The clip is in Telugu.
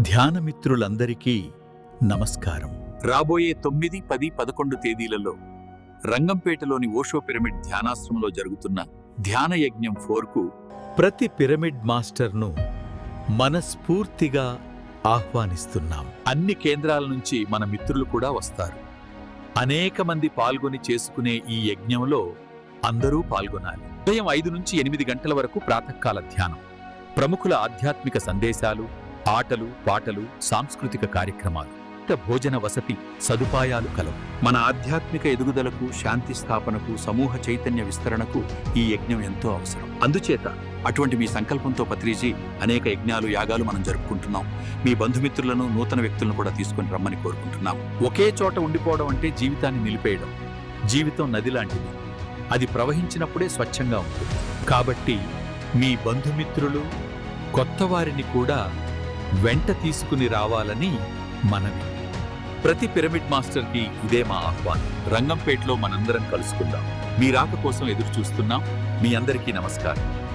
ధ్యానమిత్రులందరికీ నమస్కారం. రాబోయే తొమ్మిది పది పదకొండు తేదీలలో రంగంపేటలోని ఓషో పిరమిడ్ ధ్యానాశ్రమంలో జరుగుతున్న ధ్యాన యజ్ఞం ఫోర్కు ప్రతి పిరమిడ్ మాస్టర్ను మనస్ఫూర్తిగా ఆహ్వానిస్తున్నాం. అన్ని కేంద్రాల నుంచి మన మిత్రులు కూడా వస్తారు. అనేక మంది పాల్గొని చేసుకునే ఈ యజ్ఞంలో అందరూ పాల్గొనాలి. ఉదయం ఐదు నుంచి ఎనిమిది గంటల వరకు ప్రాతకాల ధ్యానం. ప్రముఖుల ఆధ్యాత్మిక సందేశాలు ఆటలు పాటలు సాంస్కృతిక కార్యక్రమాలు భోజన వసతి సదుపాయాలు కలవు. మన ఆధ్యాత్మిక ఎదుగుదలకు శాంతి స్థాపనకు సమూహ చైతన్య విస్తరణకు ఈ యజ్ఞం ఎంతో అవసరం. అందుచేత అటువంటి మీ సంకల్పంతో పత్రిజీ అనేక యజ్ఞాలు యాగాలు మనం జరుపుకుంటున్నాం. మీ బంధుమిత్రులను నూతన వ్యక్తులను కూడా తీసుకొని రమ్మని కోరుకుంటున్నాం. ఒకే చోట ఉండిపోవడం అంటే జీవితాన్ని నిలిపేయడం. జీవితం నది లాంటిది. అది ప్రవహించినప్పుడే స్వచ్ఛంగా ఉంటుంది. కాబట్టి మీ బంధుమిత్రులు కొత్త వారిని కూడా వెంట తీసుకుని రావాలని మనవి. ప్రతి పిరమిడ్ మాస్టర్కి ఇదే మా ఆహ్వానం. రంగంపేటలో మనందరం కలుసుకుందాం. మీ రాక కోసం ఎదురు చూస్తున్నాం మీ అందరికీ నమస్కారం.